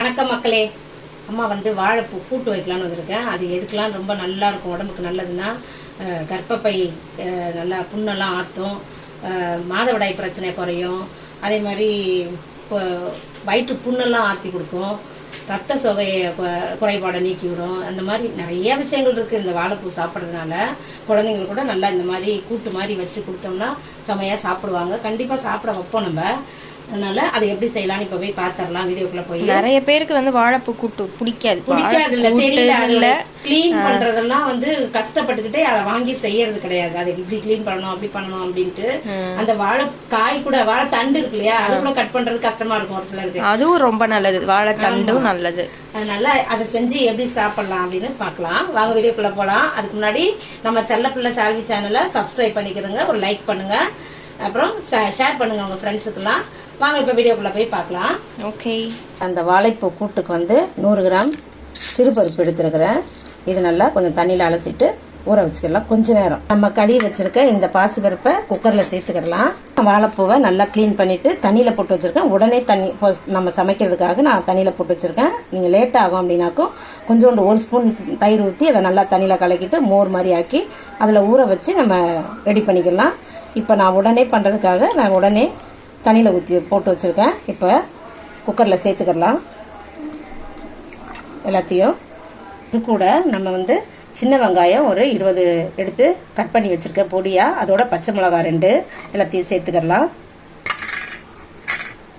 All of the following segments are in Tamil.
வணக்கம் மக்களே. அம்மா வந்து வாழைப்பூ கூட்டு வைக்கலாம்னு வந்திருக்கேன். அது எதுக்கெல்லாம் ரொம்ப நல்லா இருக்கும் உடம்புக்கு நல்லதுன்னா கர்ப்பப்பை நல்லா புண்ணெல்லாம் ஆற்றும் மாதவிடாய் பிரச்சனை குறையும். அதே மாதிரி இப்போ வயிற்று புண்ணெல்லாம் ஆற்றி கொடுக்கும். ரத்த சோகையை குறைபாடை நீக்கி விடும். அந்த மாதிரி நிறைய விஷயங்கள் இருக்குது இந்த வாழைப்பூ சாப்பிட்றதுனால. குழந்தைங்களுக்கு கூட நல்லா இந்த மாதிரி கூட்டு மாதிரி வச்சு கொடுத்தோம்னா செமையாக சாப்பிடுவாங்க. கண்டிப்பாக சாப்பிட வைப்போம் நம்ம. அதனால அதை எப்படி செய்யலாம்னு இப்ப போய் பாத்திரலாம் வீடியோக்குள்ள போய். நிறைய பேருக்கு வந்து வாழைப்பூ கூட்டு பிடிக்காது. பிடிக்காது இல்ல. தெரியல கிளீன் பண்றதெல்லாம் வந்து கஷ்டப்பட்டுக்கிட்டே அதை வாங்கி செய்யறது கிடையாது. அதை இப்படி கிளீன் பண்ணணும் அப்படி பண்ணணும் அப்படின்ட்டு. அந்த வாழை காய் கூட வாழை தண்டு இருக்கு இல்லையா? அது கூட கட் பண்றது கஷ்டமா இருக்கும் ஒரு சிலருக்கு. அதுவும் ரொம்ப நல்லது. வாழைத்தண்டும் நல்லது. அதனால அதை செஞ்சு எப்படி சாப்பிடலாம் அப்படின்னு பார்க்கலாம். வாங்க வீடியோக்குள்ள போலாம். அதுக்கு முன்னாடி நம்ம செல்லப்பிள்ளை சால்வி சேனலை சப்ஸ்கிரைப் பண்ணிக்கிறோங்க ஒரு லைக் பண்ணுங்க. அப்புறம் ஷேர் பண்ணுங்க உங்க ஃப்ரெண்ட்ஸுக்கெல்லாம் வாங்க இப்ப வீடியோக்குள்ள போய் பார்க்கலாம். ஓகே. அந்த வாழைப்பூ கூட்டுக்கு வந்து நூறு கிராம் சிறுபருப்பு எடுத்துருக்கிறேன். இது நல்லா கொஞ்சம் தண்ணியில் அலசிட்டு ஊற வச்சுக்கலாம். கொஞ்ச நேரம். நம்ம கழுவி வச்சிருக்க இந்த பாசிப்பருப்பை குக்கர்ல சேர்த்துக்கிடலாம். வாழைப்பூவை நல்லா க்ளீன் பண்ணிட்டு தண்ணியில போட்டு வச்சிருக்கேன். உடனே தண்ணி நம்ம சமைக்கிறதுக்காக நான் தண்ணியில போட்டு வச்சிருக்கேன். நீங்க லேட் ஆகும் அப்படின்னாக்கும் கொஞ்சோண்டு ஒரு ஸ்பூன் தயிர் ஊற்றி அதை நல்லா தண்ணியில கலக்கிட்டு மோர் மாதிரி ஆக்கி அதில் ஊற வச்சு நம்ம ரெடி பண்ணிக்கலாம். இப்போ நான் உடனே பண்றதுக்காக நான் உடனே தண்ணியில் ஊற்றி போட்டு வச்சுருக்கேன். இப்போ குக்கரில் சேர்த்துக்கிடலாம் எல்லாத்தையும். இது கூட நம்ம வந்து சின்ன வெங்காயம் ஒரு இருபது எடுத்து கட் பண்ணி வச்சுருக்கேன் பொடியாக அதோட பச்சை மிளகாய் ரெண்டு எல்லாத்தையும் சேர்த்துக்கிடலாம்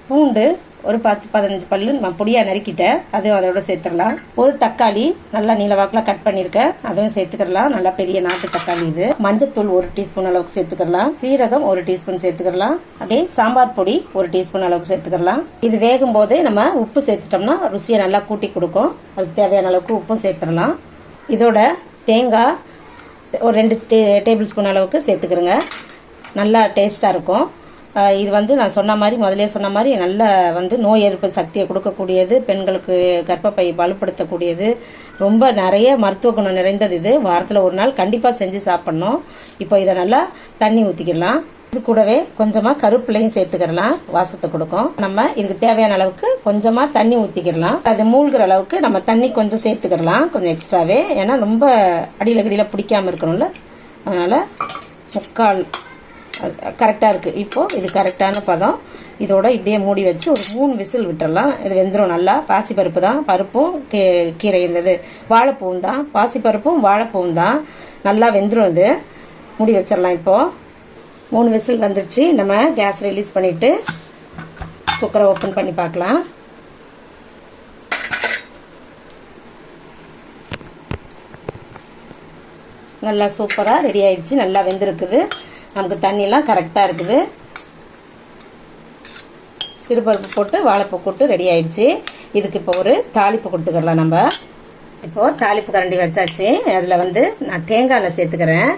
பூண்டு ஒரு பத்து பதினஞ்சு பல்லு நான் பொடியா நறுக்கிட்டேன். அதுவும் அதோட சேர்த்துடலாம். ஒரு தக்காளி நல்லா நீளவாக்கில் கட் பண்ணியிருக்கேன். அதுவும் சேர்த்துக்கிடலாம். நல்லா பெரிய நாட்டு தக்காளி இது. மஞ்சத்தூள் ஒரு டீஸ்பூன் அளவுக்கு சேர்த்துக்கிடலாம். சீரகம் ஒரு டீஸ்பூன் சேர்த்துக்கலாம் அப்படியே சாம்பார் பொடி ஒரு டீஸ்பூன் அளவுக்கு சேர்த்துக்கலாம் இது வேகும் போதே நம்ம உப்பு சேர்த்துட்டோம்னா ருசியை நல்லா கூட்டி கொடுக்கும். அதுக்கு தேவையான அளவுக்கு உப்பும் சேர்த்துடலாம். இதோட தேங்காய் ஒரு ரெண்டு டேபிள் ஸ்பூன் அளவுக்கு சேர்த்துக்கிறோங்க. நல்லா டேஸ்ட்டாக இருக்கும். இது வந்து நான் சொன்ன மாதிரி முதலே சொன்ன மாதிரி நல்ல வந்து நோய் எதிர்ப்பு சக்தியை கொடுக்கக்கூடியது பெண்களுக்கு கர்ப்பப்பை வலுப்படுத்தக்கூடியது. ரொம்ப நிறைய மருத்துவ குணம் நிறைந்தது இது. வாரத்தில் ஒரு நாள் கண்டிப்பாக செஞ்சு சாப்பிட்ணும். இப்போ இதை நல்லா தண்ணி ஊற்றிக்கலாம் இது கூடவே கொஞ்சமாக கருப்பிலையும் சேர்த்துக்கிடலாம் வாசத்தை கொடுக்கும். நம்ம இதுக்கு தேவையான அளவுக்கு கொஞ்சமாக தண்ணி ஊற்றிக்கிடலாம் அது மூழ்கிற அளவுக்கு நம்ம தண்ணி கொஞ்சம் சேர்த்துக்கிடலாம் கொஞ்சம் எக்ஸ்ட்ராவே ஏன்னா ரொம்ப அடியில் கடியில் பிடிக்காம இருக்கணும்ல. அதனால் முக்கால் கரெக்டாக இருக்குது இப்போது இது கரெக்டான பதம். இதோட இப்படியே மூடி வச்சு ஒரு மூணு விசில் விட்டுடலாம் இது வெந்துடும் நல்லா. பாசிப்பருப்பு தான். பருப்பும் கீ- கீரை இருந்தது. வாழைப்பூவும் தான். பாசிப்பருப்பும் வாழைப்பூவும் தான். நல்லா வெந்துடும் இது. மூடி வச்சிடலாம் இப்போது மூணு விசில் வந்துருச்சு. நம்ம கேஸ் ரிலீஸ் பண்ணிவிட்டு குக்கரை ஓப்பன் பண்ணி பார்க்கலாம். நல்லா சூப்பராக ரெடி ஆயிடுச்சு. நல்லா வெந்திருக்குது. நமக்கு தண்ணியெல்லாம் கரெக்டாக இருக்குது. சிறுபருப்பு போட்டு வாழைப்பூ போட்டு ரெடி ஆயிடுச்சு. இதுக்கு இப்போ ஒரு தாளிப்பு கொடுத்துக்கலாம் நம்ம. இப்போது தாளிப்பு கரண்டி வச்சாச்சு. அதில் வந்து நான் தேங்காய் எண்ணெய் சேர்த்துக்கிறேன்.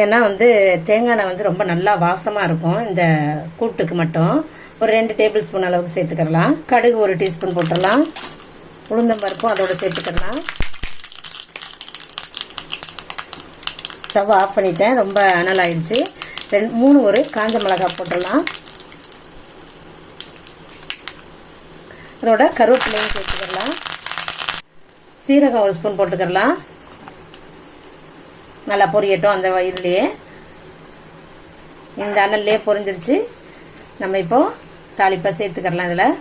ஏன்னா வந்து தேங்காய் எண்ணெய் வந்து ரொம்ப நல்லா வாசமாக இருக்கும். இந்த கூட்டுக்கு மட்டும் ஒரு ரெண்டு டேபிள் ஸ்பூன் அளவுக்கு சேர்த்துக்கலாம் கடுகு ஒரு டீஸ்பூன் போட்டுடலாம் உளுந்தம்பருப்பும் அதோட சேர்த்துக்கலாம் ஸ்டவ் ஆஃப் பண்ணிட்டேன். ரொம்ப அனல் ஆயிடுச்சு ரெண்டு மூணு ஒரு காஞ்ச மிளகாய் போட்டுடலாம். அதோட கருவேப்பிலையும் சேர்த்துக்கிடலாம் சீரகம் ஒரு ஸ்பூன் போட்டுக்கிடலாம் நல்லா பொரியட்டும் அந்த இதுலேயே. இந்த அனல்லையே பொரிஞ்சிருச்சு. நம்ம இப்போ தாளிப்பாக சேர்த்துக்கிடலாம் இதில்.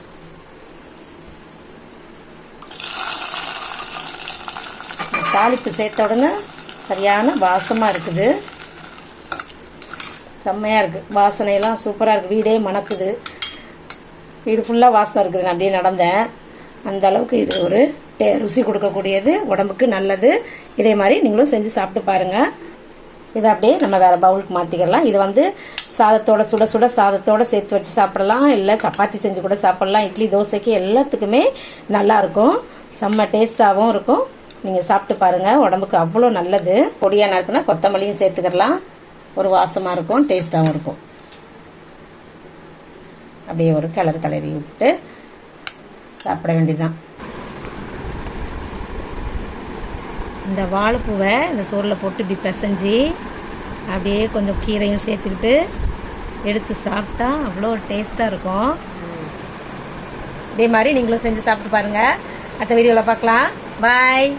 தாளிப்பு சேர்த்த உடனே சரியான வாசமாக இருக்குது. செம்மையாக இருக்குது வாசனையெல்லாம் சூப்பராக இருக்குது வீடே மணக்குது. வீடு ஃபுல்லாக வாசம் இருக்குது நான் அப்படியே நடந்தேன். அந்த அளவுக்கு இது ஒரு டே- ருசி கொடுக்கக்கூடியது. உடம்புக்கு நல்லது. இதே மாதிரி நீங்களும் செஞ்சு சாப்பிட்டு பாருங்கள் இதை அப்படியே நம்ம வேறு பவுலுக்கு மாற்றிக்கலாம் இது வந்து சாதத்தோட சுட சுட சாதத்தோட சேர்த்து வச்சு சாப்பிடலாம். இல்லை சப்பாத்தி செஞ்சு கூட சாப்பிடலாம். இட்லி தோசைக்கு எல்லாத்துக்குமே நல்லாயிருக்கும் செம்ம டேஸ்ட்டாகவும் இருக்கும். நீங்கள் சாப்பிட்டு பாருங்கள் உடம்புக்கு அவ்வளோ நல்லது. பொடியாக நறுக்குன்னா கொத்தமல்லியும் சேர்த்துக்கலாம். ஒரு வாசமாக இருக்கும் டேஸ்டாகவும் இருக்கும். அப்படியே ஒரு கலர் கலரி விட்டு சாப்பிட வேண்டியதுதான். இந்த வாழைப்பூவை இந்த சோறில் போட்டு இப்படி பிசைஞ்சு அப்படியே கொஞ்சம் கீரையும் சேர்த்துக்கிட்டு எடுத்து சாப்பிட்டா அவ்வளோ டேஸ்ட்டாக இருக்கும். இதே மாதிரி நீங்களும் செஞ்சு சாப்பிட்டு பாருங்கள் அடுத்த வீடியோவில் பார்க்கலாம். பாய்